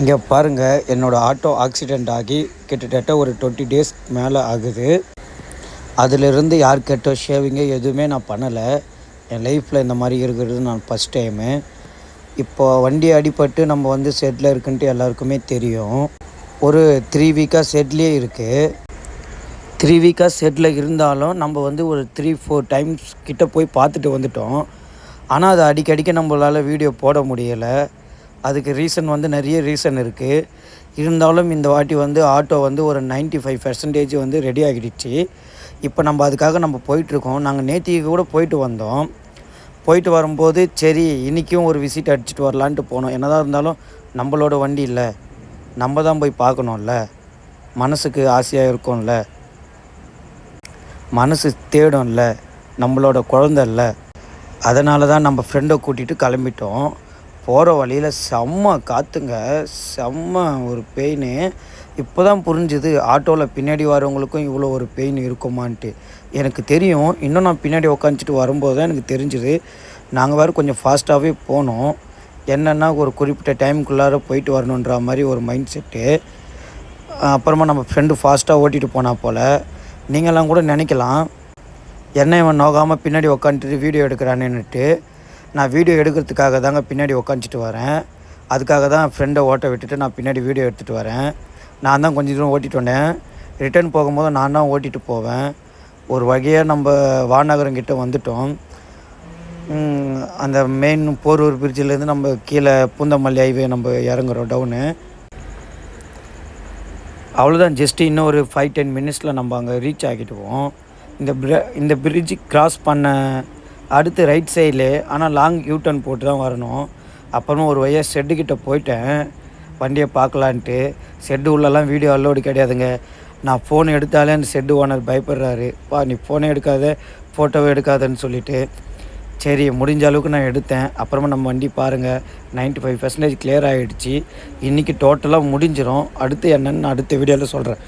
இங்கே பாருங்கள் என்னோடய ஆட்டோ ஆக்சிடெண்ட் ஆகி கிட்டத்தட்ட ஒரு டுவெண்ட்டி டேஸ் மேலே ஆகுது. அதிலிருந்து யார் கேட்டோ ஷேவிங்கே எதுவுமே நான் பண்ணலை. என் லைஃப்பில் இந்த மாதிரி இருக்கிறது நான் ஃபஸ்ட் டைமு இப்போ வண்டி அடிபட்டு நம்ம வந்து செட்டில் இருக்குன்ட்டு எல்லாருக்குமே தெரியும். ஒரு த்ரீ வீக்காக செட்லேயே இருக்குது த்ரீ வீக்காக செட்டில் இருந்தாலும் நம்ம வந்து ஒரு த்ரீ ஃபோர் டைம்ஸ் கிட்டே போய் பார்த்துட்டு வந்துட்டோம். ஆனால் அதை அடிக்கடிக்க நம்மளால் வீடியோ போட முடியலை. அதுக்கு ரீசன் வந்து நிறைய ரீசன் இருக்குது இருந்தாலும் இந்த வாட்டி வந்து ஆட்டோ வந்து ஒரு 95% ஃபைவ் பர்சன்டேஜ் வந்து ரெடி ஆகிடுச்சு. இப்போ நம்ம அதுக்காக நம்ம போயிட்டுருக்கோம். நாங்கள் நேத்திக்கு கூட போயிட்டு வந்தோம். போயிட்டு வரும்போது சரி இன்றைக்கும் ஒரு விசிட் அடிச்சுட்டு வரலான்ட்டு போனோம். என்னதான் இருந்தாலும் நம்மளோட வண்டி இல்லை. நம்ம தான் போய் பார்க்கணும்ல. மனசுக்கு ஆசையாக இருக்கும்ல. மனசு தேடும்ல. நம்மளோட குழந்த இல்லை. அதனால தான் நம்ம ஃப்ரெண்டை கூட்டிகிட்டு கிளம்பிட்டோம். போகிற வழியில் செம்ம காற்றுங்க செம்ம ஒரு பெயின் இப்போ தான் புரிஞ்சுது ஆட்டோவில் பின்னாடி வரவங்களுக்கும் இவ்வளோ ஒரு பெயின் இருக்குமான்ட்டு. எனக்கு தெரியும் இன்னும் நான் பின்னாடி உக்காந்துட்டு வரும்போது தான் எனக்கு தெரிஞ்சுது. நாங்கள் வேறு கொஞ்சம் ஃபாஸ்ட்டாகவே போனோம். என்னென்னா ஒரு குறிப்பிட்ட டைமுக்குள்ளார போயிட்டு வரணுன்ற மாதிரி ஒரு மைண்ட் செட்டு அப்புறமா நம்ம ஃப்ரெண்டு ஃபாஸ்ட்டாக ஓட்டிகிட்டு போனால் போல். நீங்கள்லாம் கூட நினைக்கலாம். என்ன இவன் நோகாமல் பின்னாடி உக்காந்துட்டு வீடியோ எடுக்கிறானேன்னுட்டு. நான் வீடியோ எடுக்கிறதுக்காக தாங்க பின்னாடி உக்காந்துட்டு வரேன். அதுக்காக தான் ஃப்ரெண்டை ஓட்ட விட்டுட்டு நான் பின்னாடி வீடியோ எடுத்துகிட்டு வரேன். நான் தான் கொஞ்சம் தூரம் ஓட்டிட்டு வந்தேன். ரிட்டர்ன் போகும்போது நான் தான் ஓட்டிகிட்டு போவேன். ஒரு வகையாக நம்ம வானகரங்கிட்ட வந்துட்டோம். அந்த மெயின் போரூர் பிரிட்ஜிலேருந்து நம்ம கீழே பூந்தமல்லி ஹைவே நம்ம இறங்குறோம் டவுனு அவ்வளோதான் ஜஸ்ட்டு இன்னும் ஒரு ஃபைவ் டென் மினிட்ஸில் நம்ம அங்கே ரீச் ஆகிடுவோம் இந்த பிர இந்த பிரிட்ஜ் கிராஸ் பண்ண அடுத்து ரைட் சைடில் ஆனால் லாங் யூ டர்ன் போட்டு தான் வரணும். அப்புறமா ஒரு வழியாக ஷெட்டுக்கிட்ட போயிட்டேன். வண்டியை பார்க்கலான்ட்டு. ஷெட்டு உள்ளெல்லாம் வீடியோ அலோடு கிடையாதுங்க. நான் ஃபோன் எடுத்தாலே அந்த ஷெட்டு ஓனர் பயப்படுறாரு. பா நீ ஃபோனே எடுக்காத ஃபோட்டோவே எடுக்காதன்னு சொல்லிவிட்டு சரி முடிஞ்ச அளவுக்கு நான் எடுத்தேன். அப்புறமா நம்ம வண்டி பாருங்கள் 95% ஃபைவ் பர்சன்டேஜ் கிளியர் ஆகிடுச்சு இன்றைக்கி டோட்டலாக முடிஞ்சிடும் அடுத்து என்னன்னு நான் அடுத்த வீடியோவில் சொல்கிறேன்